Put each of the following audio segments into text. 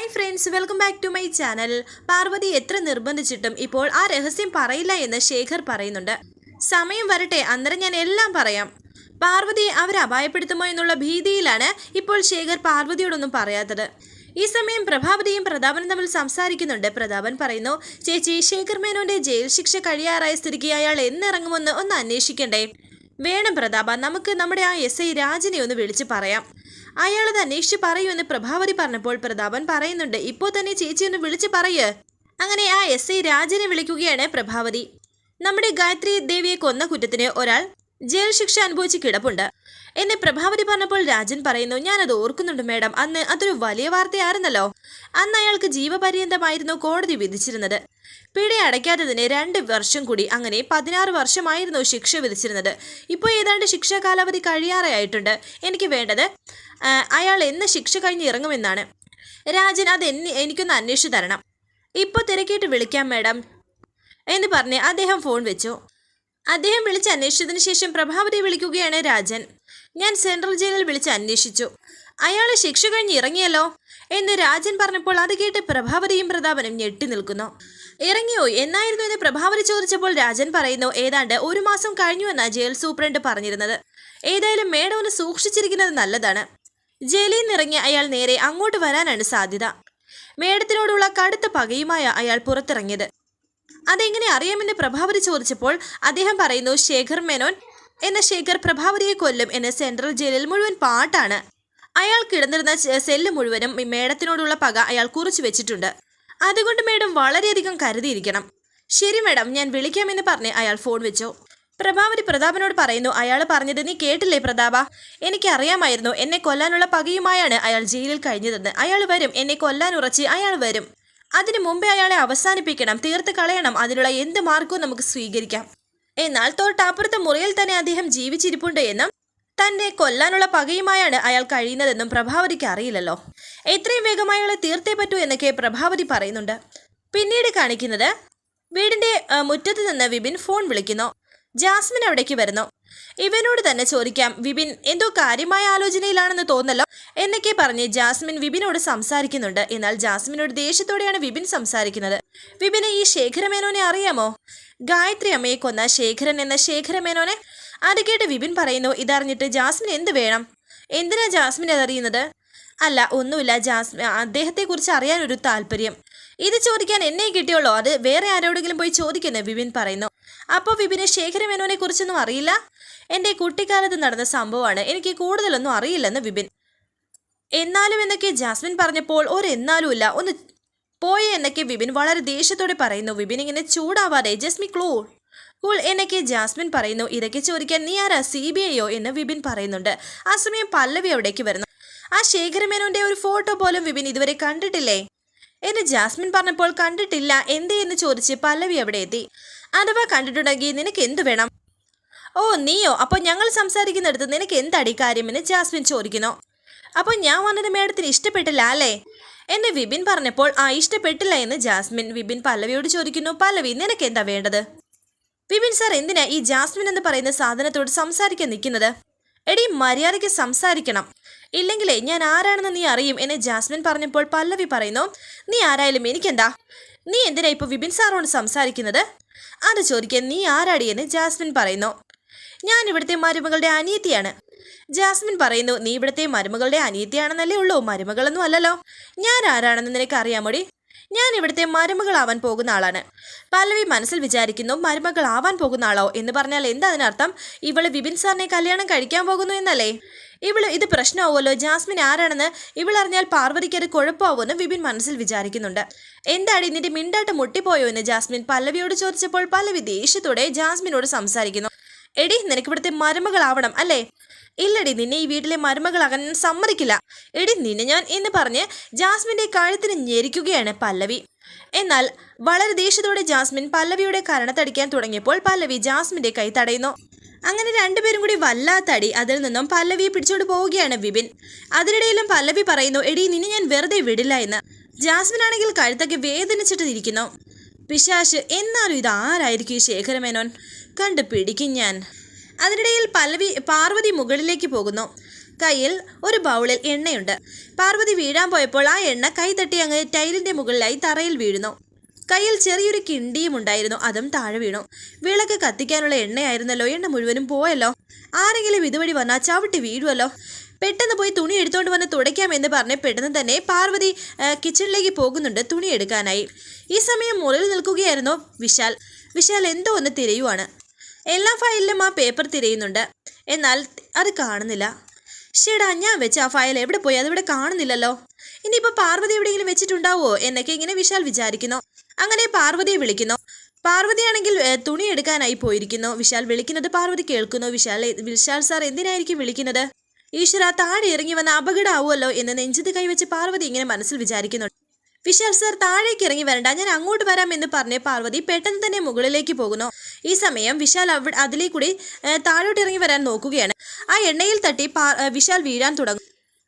Hi friends welcome back to my channel Parvathy എത്ര നിർബന്ധിച്ചിട്ടും ഇപ്പോൾ ആ രഹസ്യം പറയില്ല എന്ന് ശേഖർ പറയുന്നുണ്ട്. സമയം വരട്ടെ അന്നേരം ഞാൻ എല്ലാം പറയാം. പാർവതിയെ അവർ അപായപ്പെടുത്തുമോ എന്നുള്ള ഭീതിയിലാണ് ഇപ്പോൾ ശേഖർ പാർവതിയോടൊന്നും പറയാത്തത്. ഈ സമയം പ്രഭാവതിയും പ്രതാപനും തമ്മിൽ സംസാരിക്കുന്നുണ്ട്. പ്രതാപൻ പറയുന്നു ചേച്ചി ശേഖർ മേനോന്റെ ജയിൽ ശിക്ഷ കഴിയാറായ സ്ഥിതിക്ക് അയാൾ എന്നിറങ്ങുമെന്ന് ഒന്ന് അന്വേഷിക്കണ്ടേ? വേണം പ്രതാപ നമുക്ക് നമ്മുടെ ആ എസ് ഐ രാജനെ ഒന്ന് വിളിച്ച് പറയാം. അയാളത് അന്വേഷിച്ച് പറയൂന്ന് പ്രഭാവതി പറഞ്ഞപ്പോൾ പ്രതാപൻ പറയുന്നുണ്ട് ഇപ്പോൾ തന്നെ ചേച്ചി ഒന്ന് വിളിച്ച് പറയ്. അങ്ങനെ ആ എസ് ഐ രാജനെ വിളിക്കുകയാണ് പ്രഭാവതി. നമ്മുടെ ഗായത്രി ദേവിയെ കൊന്ന കുറ്റത്തിന് ഒരാൾ ജയിൽ ശിക്ഷ അനുഭവിച്ച് കിടപ്പുണ്ട്. എന്നെ പ്രഭാവതി പറഞ്ഞപ്പോൾ രാജൻ പറയുന്നു ഞാനത് ഓർക്കുന്നുണ്ട് മേഡം. അന്ന് അതൊരു വലിയ വാർത്തയായിരുന്നല്ലോ. അന്ന് അയാൾക്ക് ജീവപര്യന്തമായിരുന്നു കോടതി വിധിച്ചിരുന്നത്. പിഴ അടയ്ക്കാത്തതിന് രണ്ട് വർഷം കൂടി അങ്ങനെ പതിനാറ് വർഷമായിരുന്നു ശിക്ഷ വിധിച്ചിരുന്നത്. ഇപ്പോൾ ഏതാണ്ട് ശിക്ഷാ കാലാവധി കഴിയാറായിട്ടുണ്ട്. എനിക്ക് വേണ്ടത് അയാൾ എന്ന് ശിക്ഷ കഴിഞ്ഞ് ഇറങ്ങുമെന്നാണ്. രാജൻ അത് എന്നെ എനിക്കൊന്ന് അന്വേഷിച്ചു തരണം. ഇപ്പോൾ തിരക്കിയിട്ട് വിളിക്കാം മേഡം എന്ന് പറഞ്ഞ് അദ്ദേഹം ഫോൺ വെച്ചു. അദ്ദേഹം വിളിച്ച് അന്വേഷിച്ചതിന് ശേഷം പ്രഭാവതി വിളിക്കുകയാണ് രാജൻ. ഞാൻ സെൻട്രൽ ജയിലിൽ വിളിച്ച് അന്വേഷിച്ചു. അയാളെ ശിക്ഷ കഴിഞ്ഞ് ഇറങ്ങിയല്ലോ എന്ന് രാജൻ പറഞ്ഞപ്പോൾ അത് കേട്ട് പ്രഭാവതിയും പ്രതാപനും ഞെട്ടി നിൽക്കുന്നു. ഇറങ്ങിയോ? എന്നായിരുന്നു എന്ന് പ്രഭാവതി ചോദിച്ചപ്പോൾ രാജൻ പറയുന്നു ഏതാണ്ട് ഒരു മാസം കഴിഞ്ഞുവെന്ന ജയിൽ സൂപ്രണ്ട് പറഞ്ഞിരുന്നത്. ഏതായാലും മേഡവിന് സൂക്ഷിച്ചിരിക്കുന്നത് നല്ലതാണ്. ജയിലിൽ നിന്നിറങ്ങി അയാൾ നേരെ അങ്ങോട്ട് വരാനാണ് സാധ്യത. മേഡത്തിനോടുള്ള കടുത്ത പകയുമായ അയാൾ പുറത്തിറങ്ങിയത്. അതെങ്ങനെ അറിയാമെന്ന് പ്രഭാവതി ചോദിച്ചപ്പോൾ അദ്ദേഹം പറയുന്നു ശേഖർ മേനോൻ എന്ന ശേഖർ പ്രഭാവതിയെ കൊല്ലും എന്ന സെൻട്രൽ ജയിലിൽ മുഴുവൻ പാട്ടാണ്. അയാൾ കിടന്നിരുന്ന സെല്ല് മുഴുവനും മേഡത്തിനോടുള്ള പക അയാൾ കുറിച്ചു വെച്ചിട്ടുണ്ട്. അതുകൊണ്ട് മേഡം വളരെയധികം കരുതിയിരിക്കണം. ശരി മേഡം ഞാൻ വിളിക്കാമെന്ന് പറഞ്ഞ് അയാൾ ഫോൺ വെച്ചു. പ്രഭാവതി പ്രതാപനോട് പറയുന്നു അയാൾ പറഞ്ഞത് നീ കേട്ടില്ലേ പ്രതാപ? എനിക്കറിയാമായിരുന്നു എന്നെ കൊല്ലാനുള്ള പകയുമായാണ് അയാൾ ജയിലിൽ കഴിഞ്ഞതെന്ന്. അയാൾ വരും എന്നെ കൊല്ലാൻ ഉറച്ച് അയാൾ വരും. അതിനു മുമ്പേ അയാളെ അവസാനിപ്പിക്കണം തീർത്ത് കളയണം അതിനുള്ള എന്ത് മാർഗവും നമുക്ക് സ്വീകരിക്കാം. എന്നാൽ തൊട്ടപ്പുറത്തെ മുറിയിൽ തന്നെ അദ്ദേഹം ജീവിച്ചിരിപ്പുണ്ട് എന്നും തന്നെ കൊല്ലാനുള്ള പകയുമായാണ് അയാൾ കഴിയുന്നതെന്നും പ്രഭാവതിക്ക് അറിയില്ലല്ലോ. എത്രയും വേഗമായി അയാളെ തീർത്തേ പറ്റൂ എന്നൊക്കെ പ്രഭാവതി പറയുന്നുണ്ട്. പിന്നീട് കാണിക്കുന്നത് വീടിന്റെ മുറ്റത്ത് നിന്ന് വിപിൻ ഫോൺ വിളിക്കുന്നു. ജാസ്മിൻ അവിടേക്ക് വരുന്നു. ഇവനോട് തന്നെ ചോദിക്കാം വിപിൻ എന്തോ കാര്യമായ ആലോചനയിലാണെന്ന് തോന്നല്ലോ? എന്നൊക്കെ പറഞ്ഞ് ജാസ്മിൻ വിപിനോട് സംസാരിക്കുന്നുണ്ട്. എന്നാൽ ജാസ്മിനോട് ദേഷ്യത്തോടെയാണ് വിപിൻ സംസാരിക്കുന്നത്. വിപിന് ഈ ശേഖരമേനോനെ അറിയാമോ? ഗായത്രി അമ്മയെ കൊന്ന ശേഖരൻ എന്ന ശേഖരമേനോനെ? അത് കേട്ട് വിപിൻ പറയുന്നു ഇതറിഞ്ഞിട്ട് ജാസ്മിൻ എന്ത് വേണം? എന്തിനാ ജാസ്മിൻ അതറിയുന്നത്? അല്ല ഒന്നുമില്ല ജാസ്മിൻ അദ്ദേഹത്തെക്കുറിച്ച് അറിയാൻ ഒരു താല്പര്യം. ഇത് ചോദിക്കാൻ എന്നെ കിട്ടിയുള്ളൂ. അത് വേറെ ആരോടെങ്കിലും പോയി ചോദിക്കുന്നു വിപിൻ പറയുന്നു. അപ്പോൾ വിപിന് ശേഖരമേനോനെ കുറിച്ചൊന്നും അറിയില്ല? എന്റെ കുട്ടിക്കാലത്ത് നടന്ന സംഭവമാണ്. എനിക്ക് കൂടുതലൊന്നും അറിയില്ലെന്ന് വിപിൻ. എന്നാലും എന്നൊക്കെ ജാസ്മിൻ പറഞ്ഞപ്പോൾ ഒരെന്നാലും ഇല്ല. ഒന്ന് പോയി എന്നൊക്കെ വിപിൻ വളരെ ദേഷ്യത്തോടെ പറയുന്നു. വിപിൻ ഇങ്ങനെ ചൂടാവാതെ ജസ്മി ക്ലൂ കൂൾ എന്നൊക്കെ ജാസ്മിൻ പറയുന്നു. ഇതൊക്കെ ചോദിക്കാൻ നീ ആരാ? സി ബി ഐയോ? എന്ന് വിപിൻ പറയുന്നുണ്ട്. ആ സമയം പല്ലവി അവിടേക്ക് വരുന്നു. ആ ശേഖരമേനോന്റെ ഒരു ഫോട്ടോ പോലും വിപിൻ ഇതുവരെ കണ്ടിട്ടില്ലേ? എന്ന് ജാസ്മിൻ പറഞ്ഞപ്പോൾ കണ്ടിട്ടില്ല എന്തേ എന്ന് ചോദിച്ച് പല്ലവി അവിടെ എത്തി. അഥവാ കണ്ടിട്ടുണ്ടെങ്കിൽ നിനക്ക് എന്തു വേണം? ഓ നീയോ? അപ്പോൾ ഞങ്ങൾ സംസാരിക്കുന്നിടത്ത് നിനക്ക് എന്തടി കാര്യമെന്ന് ജാസ്മിൻ ചോദിക്കുന്നു. അപ്പോൾ ഞാൻ വന്നത് മേഡത്തിന് ഇഷ്ടപ്പെട്ടില്ല അല്ലേ? എന്നെ വിപിൻ പറഞ്ഞപ്പോൾ ആ ഇഷ്ടപ്പെട്ടില്ല എന്ന് ജാസ്മിൻ വിപിൻ പല്ലവിയോട് ചോദിക്കുന്നു പല്ലവി നിനക്ക് എന്താ വേണ്ടത്? വിപിൻ സാർ എന്തിനാ ഈ ജാസ്മിൻ എന്ന് പറയുന്ന സാധനത്തോട് സംസാരിക്കാൻ നിൽക്കുന്നത്? എടി മര്യാദയ്ക്ക് സംസാരിക്കണം. ഇല്ലെങ്കിലേ ഞാൻ ആരാണെന്ന് നീ അറിയും എന്ന് ജാസ്മിൻ പറഞ്ഞപ്പോൾ പല്ലവി പറയുന്നു നീ ആരായാലും എനിക്കെന്താ? നീ എന്തിനാ ഇപ്പോൾ വിപിൻ സാറോട് സംസാരിക്കുന്നത്? അത് ചോദിക്കാൻ നീ ആരാടി? എന്ന് ജാസ്മിൻ പറയുന്നു. ഞാൻ ഇവിടുത്തെ മരുമകളുടെ അനിയത്തിയാണ്. ജാസ്മിൻ പറയുന്നു നീ ഇവിടുത്തെ മരുമകളുടെ അനിയത്തിയാണെന്നല്ലേ ഉള്ളൂ മരുമകളൊന്നും അല്ലല്ലോ. ഞാൻ ആരാണെന്ന് നിനക്ക് അറിയാമോടി? ഞാൻ ഇവിടുത്തെ മരുമകളാവാൻ പോകുന്ന ആളാണ്. പല്ലവി മനസ്സിൽ വിചാരിക്കുന്നു മരുമകളാവാൻ പോകുന്ന ആളോ എന്ന് പറഞ്ഞാൽ എന്താ അതിനർത്ഥം? ഇവൾ വിപിൻ സാറിനെ കല്യാണം കഴിക്കാൻ പോകുന്നു എന്നല്ലേ? ഇവൾ ഇത് പ്രശ്നമാവുമല്ലോ? ജാസ്മിൻ ആരാണെന്ന് ഇവളറിഞ്ഞാൽ പാർവതിക്ക് അത് കുഴപ്പമാവുമെന്ന് വിപിൻ മനസ്സിൽ വിചാരിക്കുന്നുണ്ട്. എന്താടി നിന്റെ മിണ്ടാട്ട് മുട്ടിപ്പോയോ എന്ന് ജാസ്മിൻ പല്ലവിയോട് ചോദിച്ചപ്പോൾ പല്ലവി ദേഷ്യത്തോടെ ജാസ്മിനോട് സംസാരിക്കുന്നു. എടി നിനക്കിവിടുത്തെ മരുമകളാവണം അല്ലേ? ഇല്ലടി നിന്നെ ഈ വീട്ടിലെ മരുമകളാകാൻ ഞാൻ സമ്മതിക്കില്ല. എടി നിന്നെ ഞാൻ എന്ന് പറഞ്ഞ് ജാസ്മിന്റെ കഴുത്തിന് ഞെരിക്കുകയാണ് പല്ലവി. എന്നാൽ വളരെ ദേഷ്യത്തോടെ ജാസ്മിൻ പല്ലവിയുടെ കരണത്തടിക്കാൻ തുടങ്ങിയപ്പോൾ പല്ലവി ജാസ്മിന്റെ കൈ തടയുന്നു. അങ്ങനെ രണ്ടുപേരും കൂടി വല്ലാത്ത അടി അതിൽ നിന്നും പല്ലവിയെ പിടിച്ചോണ്ട് പോവുകയാണ് വിപിൻ. അതിനിടയിലും പല്ലവി പറയുന്നു എടി നിന്നെ ഞാൻ വെറുതെ വിടില്ല എന്ന്. ജാസ്മിൻ ആണെങ്കിൽ കഴുത്തൊക്കെ വേദനിച്ചിട്ട് ഇരിക്കുന്നു പിശാശ് എന്നാലും ഇത് ആരായിരിക്കും ശേഖരമേനോൻ? കണ്ടു പിടിക്കും ഞാൻ. അതിനിടയിൽ പല്ലവി പാർവതി മുകളിലേക്ക് പോകുന്നു. കയ്യിൽ ഒരു ബൗളിൽ എണ്ണയുണ്ട്. പാർവതി വീഴാൻ പോയപ്പോൾ ആ എണ്ണ കൈ തട്ടി അങ്ങ് ടൈലിന്റെ മുകളിലായി തറയിൽ വീഴുന്നു. കയ്യിൽ ചെറിയൊരു കിണ്ടിയും ഉണ്ടായിരുന്നു അതും താഴെ വീണു. വിളക്ക് കത്തിക്കാനുള്ള എണ്ണയായിരുന്നല്ലോ എണ്ണ മുഴുവനും പോയല്ലോ. ആരെങ്കിലും ഇതുവഴി വന്നാൽ ചവിട്ടി വീഴുമല്ലോ പെട്ടെന്ന് പോയി തുണി എടുത്തുകൊണ്ട് വന്ന് തുടയ്ക്കാം എന്ന് പറഞ്ഞ് പെട്ടെന്ന് തന്നെ പാർവതി കിച്ചണിലേക്ക് പോകുന്നുണ്ട് തുണി എടുക്കാനായി. ഈ സമയം മുറിയിൽ നിൽക്കുകയായിരുന്നു വിശാൽ. വിശാൽ എന്തോ ഒന്ന് തിരയുവാണ്. എല്ലാ ഫയലിലും ആ പേപ്പർ തിരയുന്നുണ്ട്. എന്നാൽ അത് കാണുന്നില്ല. ഷേടാ ഞാൻ വെച്ച ആ ഫയൽ എവിടെ പോയി? അതിവിടെ കാണുന്നില്ലല്ലോ. ഇനിയിപ്പോൾ പാർവതി എവിടെയെങ്കിലും വെച്ചിട്ടുണ്ടാവോ? എന്നൊക്കെ ഇങ്ങനെ വിശാൽ വിചാരിക്കുന്നു. അങ്ങനെ പാർവതിയെ വിളിക്കുന്നു. പാർവതിയാണെങ്കിൽ തുണി എടുക്കാനായി പോയിരിക്കുന്നു. വിശാൽ വിളിക്കുന്നത് പാർവതി കേൾക്കുന്നു. വിശാൽ വിശാൽ സാർ എന്തിനായിരിക്കും വിളിക്കുന്നത്? ഈശ്വര താഴെ ഇറങ്ങി വന്ന അപകടമാവുമല്ലോ എന്ന് നെഞ്ചത്ത് കൈവച്ച് പാർവതി ഇങ്ങനെ മനസ്സിൽ വിചാരിക്കുന്നുണ്ട് വിശാൽ സർ താഴേക്ക് ഇറങ്ങി വരണ്ട ഞാൻ അങ്ങോട്ട് വരാം എന്ന് പറഞ്ഞ് പാർവതി പെട്ടെന്ന് തന്നെ മുകളിലേക്ക് പോകുന്നു. ഈ സമയം വിശാൽ അവ അതിലേക്കൂടി താഴോട്ട് ഇറങ്ങി വരാൻ നോക്കുകയാണ്. ആ എണ്ണയിൽ തട്ടി വിശാൽ വീഴാൻ തുടങ്ങും.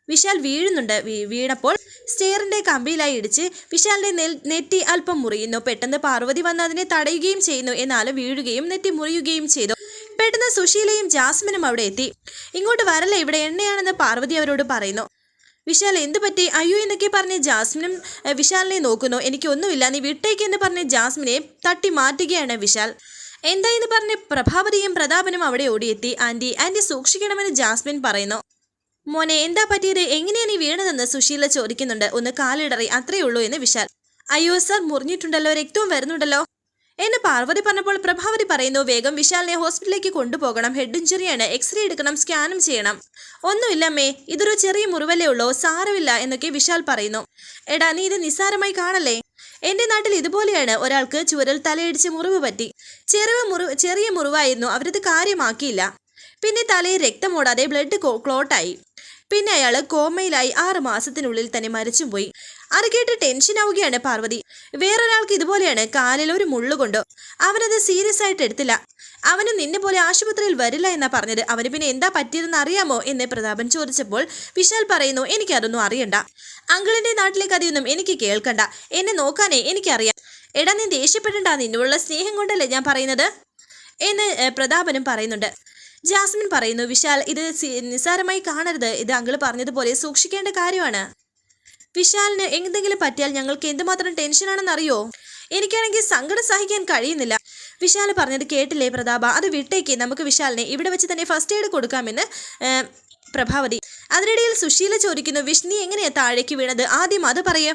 വിശാൽ വീഴുന്നുണ്ട്. വീണപ്പോൾ സ്റ്റെയറിന്റെ കമ്പിയിലായി ഇടിച്ച് വിശാലിന്റെ നെറ്റി അല്പം മുറിയുന്നു. പെട്ടെന്ന് പാർവതി വന്ന് അതിനെ തടയുകയും ചെയ്യുന്നു. എന്നാൽ വീഴുകയും നെറ്റി മുറിയുകയും ചെയ്തു. പെട്ടെന്ന് സുശീലയും ജാസ്മിനും അവിടെ എത്തി. ഇങ്ങോട്ട് വരല്ലേ ഇവിടെ എണ്ണയാണെന്ന് പാർവതി അവരോട് പറയുന്നു. വിശാൽ എന്ത് പറ്റി? അയ്യോ എന്നൊക്കെ പറഞ്ഞ് ജാസ്മിനും വിശാലിനെ നോക്കുന്നു. എനിക്കൊന്നുമില്ല. നീ വിട്ടേക്ക് എന്ന് പറഞ്ഞ് ജാസ്മിനെ തട്ടി മാറ്റുകയാണ് വിശാൽ. എന്തായെന്ന് പറഞ്ഞ് പ്രഭാവതിയും പ്രതാപനും അവിടെ ഓടിയെത്തി. ആന്റി ആന്റി സൂക്ഷിക്കണമെന്ന് ജാസ്മിൻ പറയുന്നു. മോനെ എന്താ പറ്റിയത്? എങ്ങനെയാ നീ വീണതെന്ന് സുശീല ചോദിക്കുന്നുണ്ട്. ഒന്ന് കാലിടറി അത്രയേ ഉള്ളൂ എന്ന് വിശാൽ. അയ്യോ സർ മുറിഞ്ഞിട്ടുണ്ടല്ലോ. രക്തവും വരുന്നുണ്ടല്ലോ. എന്ന് പാർവതി പറഞ്ഞപ്പോൾ പ്രഭാവതി പറയുന്നു വേഗം വിശാലിനെ ഹോസ്പിറ്റലിലേക്ക് കൊണ്ടുപോകണം. ഹെഡ് ഇഞ്ചുറിയാണ് എക്സ്റേ എടുക്കണം. സ്കാനും ചെയ്യണം. ഒന്നുമില്ല മേ ഇതൊരു ചെറിയ മുറിവല്ലേ ഉള്ളൂ. സാരമില്ല എന്നൊക്കെ വിശാൽ പറയുന്നു. എടാ നീ ഇത് നിസ്സാരമായി കാണല്ലേ? എന്റെ നാട്ടിൽ ഇതുപോലെയാണ്. ഒരാൾക്ക് ചുവരൽ തലയിടിച്ച് മുറിവ് പറ്റി. ചെറിയ മുറിവ് ചെറിയ മുറിവായിരുന്നു. അവരത് കാര്യമാക്കിയില്ല. പിന്നെ തലയിൽ രക്തമോടാതെ ബ്ലഡ് ക്ലോട്ടായി. പിന്നെ അയാൾ കോമയിലായി ആറ് മാസത്തിനുള്ളിൽ തന്നെ മരിച്ചും പോയി. അത് കേട്ട് ടെൻഷൻ ആവുകയാണ് പാർവതി. വേറൊരാൾക്ക് ഇതുപോലെയാണ് കാലിൽ ഒരു മുള്ളുകൊണ്ടോ അവനത് സീരിയസ് ആയിട്ട് എടുത്തില്ല. അവന് നിന്നെ പോലെ ആശുപത്രിയിൽ വരില്ല എന്നാ പറഞ്ഞത്. അവന് പിന്നെ എന്താ പറ്റിയതെന്ന് അറിയാമോ എന്ന് പ്രതാപൻ ചോദിച്ചപ്പോൾ വിശാൽ പറയുന്നു എനിക്കതൊന്നും അറിയണ്ട. അങ്കിളിന്റെ നാട്ടിലെ കഥയൊന്നും എനിക്ക് കേൾക്കണ്ട. എന്നെ നോക്കാനേ എനിക്കറിയാം. എടാ നീ ദേഷ്യപ്പെടണ്ട. നിന്നോടുള്ള സ്നേഹം കൊണ്ടല്ലേ ഞാൻ പറയുന്നത്? എന്ന് പ്രതാപനും പറയുന്നുണ്ട്. ജാസ്മിൻ പറയുന്നു വിശാൽ ഇത് നിസ്സാരമായി കാണരുത്. ഇത് അങ്കിൾ പറഞ്ഞതുപോലെ സൂക്ഷിക്കേണ്ട കാര്യമാണ്. വിശാലിന് എന്തെങ്കിലും പറ്റിയാൽ ഞങ്ങൾക്ക് എന്തുമാത്രം ടെൻഷനാണെന്ന് അറിയോ എനിക്കാണെങ്കിൽ സങ്കടം സഹിക്കാൻ കഴിയുന്നില്ല. വിശാൽ പറഞ്ഞത് കേട്ടില്ലേ പ്രതാപ? അത് വിട്ടേക്ക്. നമുക്ക് വിശാലിനെ ഇവിടെ വെച്ച് തന്നെ ഫസ്റ്റ് എയ്ഡ് കൊടുക്കാമെന്ന് പ്രഭാവതി. അതിനിടയിൽ സുശീല ചോദിക്കുന്നു വിഷ്ണി എങ്ങനെയാണ് എങ്ങനെയാ താഴേക്ക് വീണത്? ആദ്യം അത് പറയേ.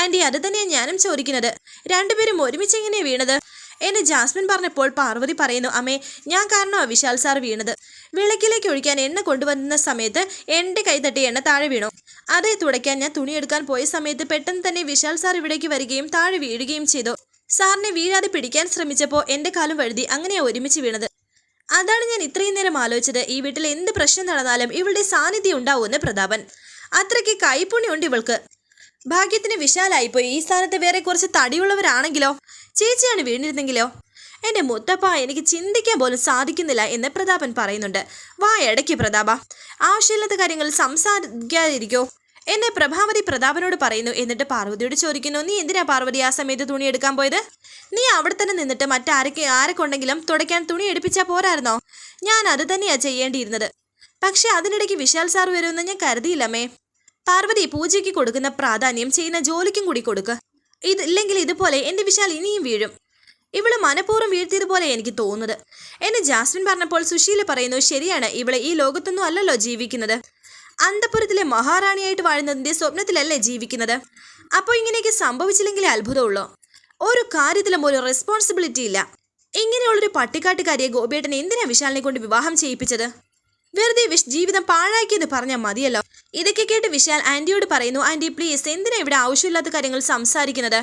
ആന്റി അത് തന്നെയാണ് ഞാനും ചോദിക്കുന്നത്. രണ്ടുപേരും ഒരുമിച്ച് എങ്ങനെയാണ് വീണത്? എന്ന് ജാസ്മിൻ പറഞ്ഞപ്പോൾ പാർവതി പറയുന്നു അമ്മേ ഞാൻ കാരണം വിശാൽ സാർ വീണത്. വിളക്കിലേക്ക് ഒഴിക്കാൻ എണ്ണ കൊണ്ടുവന്ന സമയത്ത് എന്റെ കൈ തട്ടി എണ്ണ താഴെ വീണു. അതേ തുടയ്ക്കാൻ ഞാൻ തുണിയെടുക്കാൻ പോയ സമയത്ത് പെട്ടെന്ന് തന്നെ വിശാൽ സാർ ഇവിടേക്ക് വരികയും താഴെ വീഴുകയും ചെയ്തു. സാറിനെ വീഴാതെ പിടിക്കാൻ ശ്രമിച്ചപ്പോൾ എന്റെ കാലം വഴുതി അങ്ങനെ ഒരുമിച്ച് വീണത്. അതാണ് ഞാൻ ഇത്രയും നേരം ആലോചിച്ചത്. ഈ വീട്ടിൽ എന്ത് പ്രശ്നം നടന്നാലും ഇവളുടെ സാന്നിധ്യം ഉണ്ടാവുമെന്ന് പ്രതാപൻ. അത്രയ്ക്ക് കൈപ്പുണ്യുണ്ട് ഇവൾക്ക്. ഭാഗ്യത്തിന് വിശാലായിപ്പോയി. ഈ സ്ഥാനത്ത് വേറെ കുറച്ച് തടിയുള്ളവരാണെങ്കിലോ? ചേച്ചിയാണ് വീണിരുന്നെങ്കിലോ? എന്റെ മുത്തപ്പ എനിക്ക് ചിന്തിക്കാൻ പോലും സാധിക്കുന്നില്ല എന്ന് പ്രതാപൻ പറയുന്നുണ്ട്. വാ ഇടയ്ക്ക് പ്രതാപ. ആവശ്യമില്ലാത്ത കാര്യങ്ങൾ സംസാരിക്കാതിരിക്കോ? എന്നെ പ്രഭാവതി പ്രതാപനോട് പറയുന്നു. എന്നിട്ട് പാർവതിയോട് ചോദിക്കുന്നു നീ എന്തിനാ പാർവതി ആ സമയത്ത് തുണി എടുക്കാൻ പോയത്? നീ അവിടെ തന്നെ നിന്നിട്ട് മറ്റാരൊക്കെ ആരെക്കൊണ്ടെങ്കിലും തുടയ്ക്കാൻ തുണി എടുപ്പിച്ചാൽ പോരായിരുന്നോ? ഞാൻ അത് തന്നെയാ ചെയ്യേണ്ടിയിരുന്നത്. പക്ഷെ അതിനിടയ്ക്ക് വിശാൽ സാർ വരുമെന്ന് ഞാൻ കരുതിയില്ലമ്മേ പാർവതി പൂജയ്ക്ക് കൊടുക്കുന്ന പ്രാധാന്യം ചെയ്യുന്ന ജോലിക്കും കൂടി കൊടുക്ക്. ഇല്ലെങ്കിൽ ഇതുപോലെ എന്റെ വിശാൽ ഇനിയും വീഴും. ഇവൾ മനഃപൂർവം വീഴ്ത്തിയതുപോലെ എനിക്ക് തോന്നുന്നത്. എന്നെ ജാസ്മിൻ പറഞ്ഞപ്പോൾ സുശീല പറയുന്നു ശരിയാണ് ഇവൾ ഈ ലോകത്തൊന്നും അല്ലല്ലോ ജീവിക്കുന്നത്. അന്തപുരത്തിലെ മഹാറാണിയായിട്ട് വാഴുന്നതിന്റെ സ്വപ്നത്തിലല്ലേ ജീവിക്കുന്നത്. അപ്പോൾ ഇങ്ങനെയൊക്കെ സംഭവിച്ചില്ലെങ്കിലേ അത്ഭുതമുള്ളൂ. ഒരു കാര്യത്തിലും ഒരു റെസ്പോൺസിബിലിറ്റി ഇല്ല. ഇങ്ങനെയുള്ളൊരു പട്ടിക്കാട്ടുകാരിയെ ഗോപിയേട്ടനെ എന്തിനാ വിശാലിനെ കൊണ്ട് വിവാഹം ചെയ്യിപ്പിച്ചത്? വെറുതെ വിഷ് ജീവിതം പാഴാക്കിയെന്ന് പറഞ്ഞാൽ മതിയല്ലോ. ഇതൊക്കെ കേട്ട് വിശാൽ ആന്റിയോട് പറയുന്നു ആന്റി പ്ലീസ് എന്തിനാ ഇവിടെ ആവശ്യമില്ലാത്ത കാര്യങ്ങൾ സംസാരിക്കുന്നത്?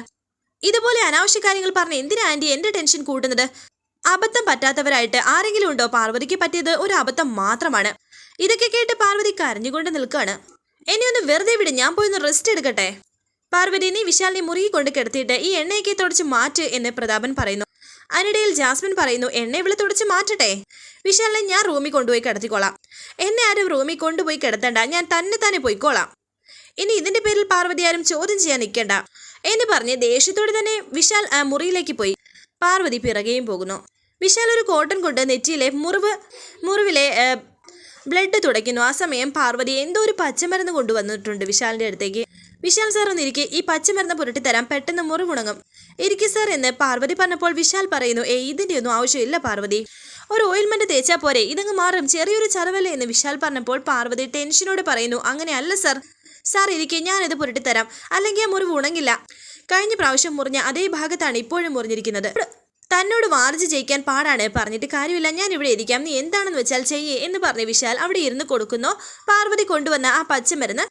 ഇതുപോലെ അനാവശ്യ കാര്യങ്ങൾ പറഞ്ഞ് എന്തിനാ ആന്റി എന്റെ ടെൻഷൻ കൂട്ടുന്നത്? അബദ്ധം പറ്റാത്തവരായിട്ട് ആരെങ്കിലും ഉണ്ടോ? പാർവതിക്ക് പറ്റിയത് ഒരു അബദ്ധം മാത്രമാണ്. ഇതൊക്കെ കേട്ട് പാർവതി കരഞ്ഞുകൊണ്ട് നിൽക്കുകയാണ്. എന്നെ ഒന്ന് വെറുതെ വിട് ഞാൻ പോയി ഒന്ന് റെസ്റ്റ് എടുക്കട്ടെ? പാർവതി നീ വിശാലിനെ മുറുകി കൊണ്ട് കിടത്തിയിട്ട് ഈ എണ്ണയൊക്കെ തുടച്ച് മാറ്റ് എന്ന് പ്രതാപൻ പറയുന്നു. അതിനിടയിൽ ജാസ്മിൻ പറയുന്നു എന്നെ ഇവിടെ തുടച്ച് മാറ്റട്ടെ. വിശാലിനെ ഞാൻ റൂമിൽ കൊണ്ടുപോയി കിടത്തിക്കോളാം. എന്നെ ആരും റൂമിൽ കൊണ്ടുപോയി കിടത്തണ്ട. ഞാൻ തന്നെ തന്നെ പോയിക്കോളാം. ഇനി ഇതിന്റെ പേരിൽ പാർവതി ആരും ചോദ്യം ചെയ്യാൻ നിൽക്കണ്ട. എന്ന് പറഞ്ഞ് ദേഷ്യത്തോടെ തന്നെ വിശാൽ മുറിയിലേക്ക് പോയി. പാർവതി പിറകെയും പോകുന്നു. വിശാൽ ഒരു കോട്ടൺ കൊണ്ട് നെറ്റിയിലെ മുറിവ് മുറിവിലെ ബ്ലഡ് തുടയ്ക്കുന്നു. ആ സമയം പാർവതി എന്തോ ഒരു പച്ചമരുന്ന് കൊണ്ടുവന്നിട്ടുണ്ട് വിശാലിന്റെ അടുത്തേക്ക്. വിശാൽ സാർ ഒന്നിരിക്കെ ഈ പച്ചമരുന്ന് പുരട്ടിത്തരാം പെട്ടെന്ന് മുറിവുണങ്ങും. ഇരിക്കെ സാർ എന്ന് പാർവതി പറഞ്ഞപ്പോൾ വിശാൽ പറയുന്നു ഏ ഇതിന്റെ ഒന്നും ആവശ്യമില്ല പാർവതി. ഒരു ഓയിൽമെന്റ് തേച്ചാൽ പോരെ ഇതങ്ങ് മാറും. ചെറിയൊരു ചറവല്ലേ എന്ന് വിശാൽ പറഞ്ഞപ്പോൾ പാർവതി ടെൻഷനോട് പറയുന്നു അങ്ങനെയല്ല സാർ സാർ ഇരിക്കെ ഞാനിത് പുരട്ടിത്തരാം അല്ലെങ്കിൽ ആ മുറിവ് ഉണങ്ങില്ല. കഴിഞ്ഞ പ്രാവശ്യം മുറിഞ്ഞ അതേ ഭാഗത്താണ് ഇപ്പോഴും മുറിഞ്ഞിരിക്കുന്നത്. തന്നോട് വാർജ് ജയിക്കാൻ പാടാണ്. പറഞ്ഞിട്ട് കാര്യമില്ല. ഞാൻ ഇവിടെ ഇരിക്കാം. നീ എന്താണെന്ന് വെച്ചാൽ ചെയ്യേ എന്ന് പറഞ്ഞ് വിശാൽ അവിടെ ഇരുന്ന് കൊടുക്കുന്നു. പാർവതി കൊണ്ടുവന്ന ആ പച്ചമരുന്ന്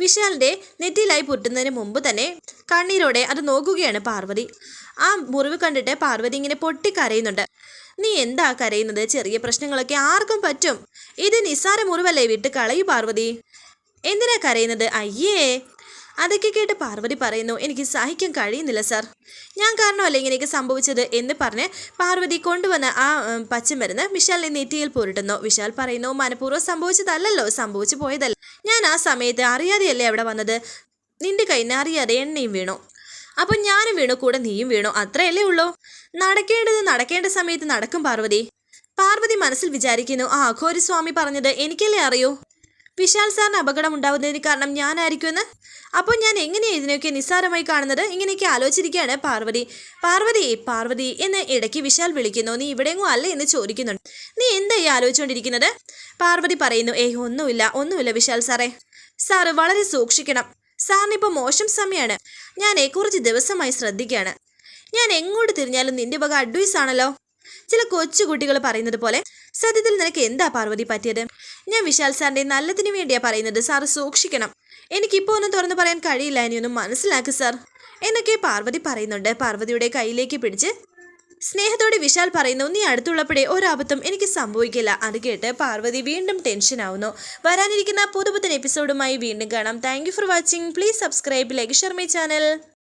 വിശാലിന്റെ നെറ്റിയിലായി പൊട്ടുന്നതിന് മുമ്പ് തന്നെ കണ്ണീരോടെ അത് നോക്കുകയാണ് പാർവതി. ആ മുറിവ് കണ്ടിട്ട് പാർവതി ഇങ്ങനെ പൊട്ടിക്കരയുന്നുണ്ട്. നീ എന്താ കരയുന്നത്? ചെറിയ പ്രശ്നങ്ങളൊക്കെ ആർക്കും പറ്റും. ഇത് നിസ്സാര മുറിവല്ലേ? വിട്ട് കളയൂ പാർവതി. എന്തിനാ കരയുന്നത്? അയ്യേ! അതൊക്കെ കേട്ട് പാർവതി പറയുന്നു എനിക്ക് സഹിക്കാൻ കഴിയുന്നില്ല സർ. ഞാൻ കാരണമല്ല ഇങ്ങനെയൊക്കെ സംഭവിച്ചത്? എന്ന് പറഞ്ഞ് പാർവതി കൊണ്ടുവന്ന ആ പച്ചമരുന്ന് വിശാലിനെ നെറ്റിയിൽ പുരട്ടുന്നു. വിശാൽ പറയുന്നു മനഃപൂർവം സംഭവിച്ചതല്ലല്ലോ സംഭവിച്ചു പോയതല്ല. ഞാൻ ആ സമയത്ത് അറിയാതെയല്ലേ അവിടെ വന്നത്? നിന്റെ കയ്യിൽ നിന്ന് അറിയാതെ എണ്ണയും വീണു. അപ്പൊ ഞാനും വീണു കൂടെ നീയും വീണു. അത്രയല്ലേ ഉള്ളൂ? നടക്കേണ്ടത് നടക്കേണ്ട സമയത്ത് നടക്കും പാർവതി. പാർവതി മനസ്സിൽ വിചാരിക്കുന്നു ആ ഘോരസ്വാമി പറഞ്ഞത് എനിക്കല്ലേ അറിയൂ? വിശാൽ സാറിന് അപകടം ഉണ്ടാവുന്നതിന് കാരണം ഞാനായിരിക്കും എന്ന് അപ്പോൾ ഞാൻ എങ്ങനെയാണ് ഇതിനെയൊക്കെ നിസ്സാരമായി കാണുന്നത്? ഇങ്ങനെയൊക്കെ ആലോചിച്ചിരിക്കുകയാണ് പാർവതി. പാർവതി പാർവതി എന്ന് ഇടയ്ക്ക് വിശാൽ വിളിക്കുന്നു. നീ ഇവിടെയെങ്ങും അല്ലേ എന്ന് ചോദിക്കുന്നുണ്ട്. നീ എന്താ ഈ ആലോചിച്ചുകൊണ്ടിരിക്കുന്നത് പാർവതി പറയുന്നു ഏയ് ഒന്നുമില്ല ഒന്നുമില്ല വിശാൽ സാറേ. സാറ് വളരെ സൂക്ഷിക്കണം. സാറിനിപ്പോൾ മോശം സമയമാണ് ഞാൻ കുറച്ച് ദിവസമായി ശ്രദ്ധിക്കുകയാണ്. ഞാൻ എങ്ങോട്ട് തിരിഞ്ഞാലും നിന്റെ വക അഡ്വൈസ് ആണല്ലോ. ചില കൊച്ചു കുട്ടികൾ പറയുന്നത് പോലെ സത്യത്തിൽ നിനക്ക് എന്താ പാർവതി പറ്റിയത്? ഞാൻ വിശാൽ സാറിന്റെ നല്ലതിനു വേണ്ടിയാ പറയുന്നത്. സാർ സൂക്ഷിക്കണം. എനിക്കിപ്പോ ഒന്നും തുറന്നു പറയാൻ കഴിയില്ല ഇനിയൊന്നും മനസ്സിലാക്ക് സാർ. എന്നൊക്കെ പാർവതി പറയുന്നുണ്ട്. പാർവതിയുടെ കയ്യിലേക്ക് പിടിച്ച് സ്നേഹത്തോടെ വിശാൽ പറയുന്നു നീ അടുത്തുള്ളപ്പോഴേ ഒരബദ്ധം എനിക്ക് സംഭവിക്കില്ല. അത് കേട്ട് പാർവതി വീണ്ടും ടെൻഷൻ ആവുന്നു. വരാനിരിക്കുന്ന പുതുപുത്തൻ എപ്പിസോഡുമായി വീണ്ടും കാണാം. Thank for watching please subscribe like Sharmi channel